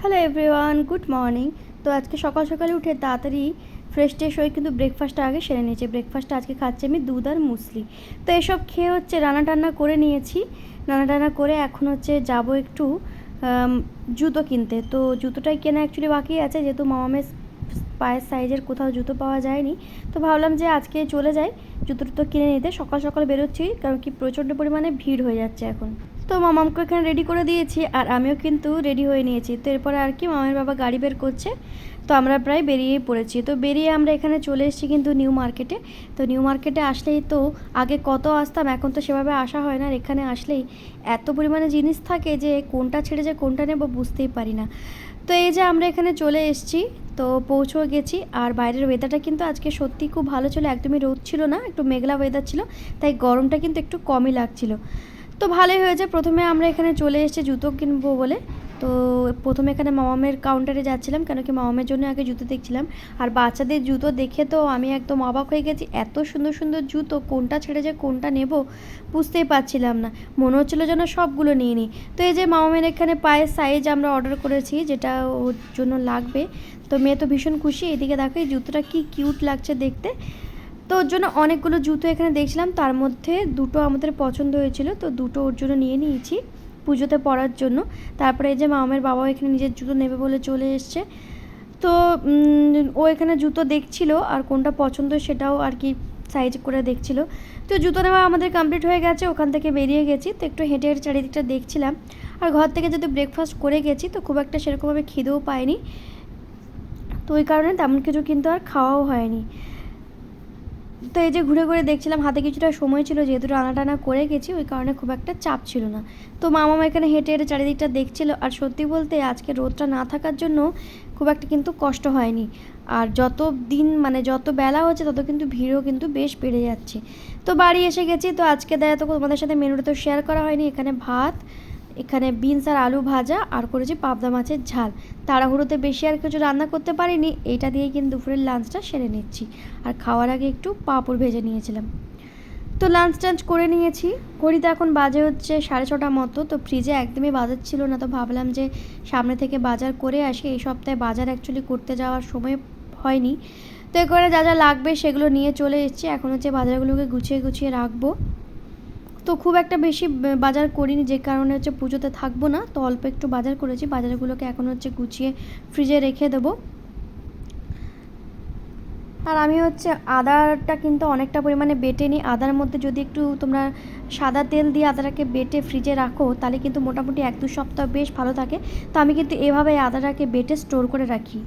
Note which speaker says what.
Speaker 1: Hello everyone good morning তো আজকে সকাল সকালে উঠে তাড়াতাড়ি ফ্রেশ ট্রেশ হয়ে কিন্তু ব্রেকফাস্টটা আগে সেরে নিয়েছি। ব্রেকফাস্টটা আজকে খাচ্ছি আমি দুধ আর মুসলি। তো এসব খেয়ে হচ্ছে রান্না টান্না করে নিয়েছি। রান্না টান্না করে এখন হচ্ছে যাব একটু জুতো কিনতে। তো জুতোটাই কেনা অ্যাকচুয়ালি বাকি আছে, যেহেতু মামামের পায়ের সাইজের কোথাও জুতো পাওয়া যায়নি। তো ভাবলাম যে আজকে চলে যাই। জুতো টুতো কিনে নিতে। সকাল সকাল বেরোচ্ছি, কারণ কি প্রচণ্ড পরিমাণে ভিড় হয়ে যাচ্ছে এখন। তো মামামকে এখানে রেডি করে দিয়েছি, আর আমিও কিন্তু রেডি হয়ে নিয়েছি। তো এরপরে আর কি মামার বাবা গাড়ি বের করছে। তো আমরা প্রায় বেরিয়েই পড়েছি। তো বেরিয়ে আমরা এখানে চলে এসেছি কিন্তু নিউ মার্কেটে তো নিউ মার্কেটে আসলেই তো আগে কত আসতাম, এখন তো সেভাবে আসা হয় না। আর এখানে আসলেই এত পরিমাণে জিনিস থাকে যে কোনটা ছেড়ে যে কোনটা নেব বুঝতেই পারি না। তো এই যে আমরা এখানে চলে এসেছি, তো পৌঁছেও গেছি। আর বাইরের ওয়েদারটা কিন্তু আজকে সত্যি খুব ভালো ছিল, একদমই রোদ ছিল না, একটু মেঘলা ওয়েদার ছিল, তাই গরমটা কিন্তু একটু কমই লাগছিল। তো ভালোই হয়েছে, প্রথমে আমরা এখানে চলে এসেছি জুতো কিনবো বলে। তো প্রথমে এখানে মামামের কাউন্টারে যাচ্ছিলাম, কেন কি মামামের জন্য আগে জুতো দেখছিলাম। আর বাচ্চাদের জুতো দেখে তো আমি একদম অবাক হয়ে গেছি, এত সুন্দর সুন্দর জুতো, কোনটা ছেড়ে যে কোনটা নেব বুঝতেই পারছিলাম না। মনে হচ্ছিল যেন সবগুলো নিয়ে নিই তো এই যে মামামের এখানে পায়ের সাইজ আমরা অর্ডার করেছি, যেটা ওর জন্য লাগবে। তো মেয়ে তো ভীষণ খুশি, এদিকে দেখো এই জুতোটা কি কিউট লাগছে দেখতে। তো ওর জন্য অনেকগুলো জুতো এখানে দেখছিলাম, তার মধ্যে দুটো আমাদের পছন্দ হয়েছিল, তো দুটো ওর জন্য নিয়ে নিয়েছি। পুজোতে পরার জন্য। তারপরে এই যে মামের বাবাও এখানে নিজের জুতো নেবে বলে চলে এসছে। তো ও এখানে জুতো দেখছিল আর কোনটা পছন্দ সেটাও আর কি সাইজ করে দেখছিল। তো জুতো নেওয়া আমাদের কমপ্লিট হয়ে গেছে, ওখান থেকে বেরিয়ে গেছি। তো একটু হেঁটে হেঁটে চারিদিকটা দেখছিলাম। আর ঘর থেকে যদি ব্রেকফাস্ট করে গেছি, তো খুব একটা সেরকমভাবে খিদেও পায়নি। তো ওই কারণে তেমন কিছু কিন্তু আর খাওয়াও হয়নি। তো এই যে ঘুরে ঘুরে দেখছিলাম, হাতে কিছুটা সময় ছিল, যেহেতু রান্না টানা করে গেছি, ওই কারণে খুব একটা চাপ ছিল না। তো মামা এখানে হেঁটে হেঁটে চারিদিকটা দেখছিল, আর সত্যি বলতে আজকে রোদটা না থাকার জন্য খুব একটা কিন্তু কষ্ট হয়নি। আর যত দিন মানে যত বেলা হচ্ছে, তত কিন্তু ভিড়ও কিন্তু বেশ বেড়ে যাচ্ছে। তো বাড়ি এসে গেছি, তো আজকে দেখা তো তোমাদের সাথে মেনুটা তো শেয়ার করা হয়নি, এখানে ভাত এখানে বিনস আর আলু ভাজা আর করেছি পাবদা মাছের ঝাল। তাড়াহুড়োতে বেশি আর কিছু রান্না করতে পারিনি এইটা দিয়ে কিন্তু দুপুরের লাঞ্চটা সেরে নিচ্ছি। আর খাওয়ার আগে একটু পাঁপড় ভেজে নিয়েছিলাম। তো লাঞ্চ টাঞ্চ করে নিয়েছি। ঘড়িতে এখন বাজে হচ্ছে সাড়ে ছটা মতো, তো ফ্রিজে একদমই বাজার ছিল না, তো ভাবলাম যে সামনে থেকে বাজার করে আসি। এই সপ্তাহে বাজার অ্যাকচুয়ালি করতে যাওয়ার সময় হয়নি। তো এ করে যা যা লাগবে সেগুলো নিয়ে চলে এসেছি। এখন হচ্ছে বাজারগুলোকে গুছিয়ে গুছিয়ে রাখব। তো খুব একটা বেশি বাজার করিনি যে কারণে হচ্ছে পুজোতে থাকব না। তো অল্প একটু বাজার করেছি, বাজারগুলোকে এখন হচ্ছে গুছিয়ে ফ্রিজে রেখে দেবো। আর আমি হচ্ছে আদাটা কিন্তু অনেকটা পরিমাণে বেটে নিই। আদার মধ্যে যদি একটু তোমরা সাদা তেল দিয়ে আদাটাকে বেটে ফ্রিজে রাখো, তাহলে কিন্তু মোটামুটি এক দু সপ্তাহ বেশ ভালো থাকে। তো আমি কিন্তু এভাবে আদাটাকে বেটে স্টোর করে রাখি।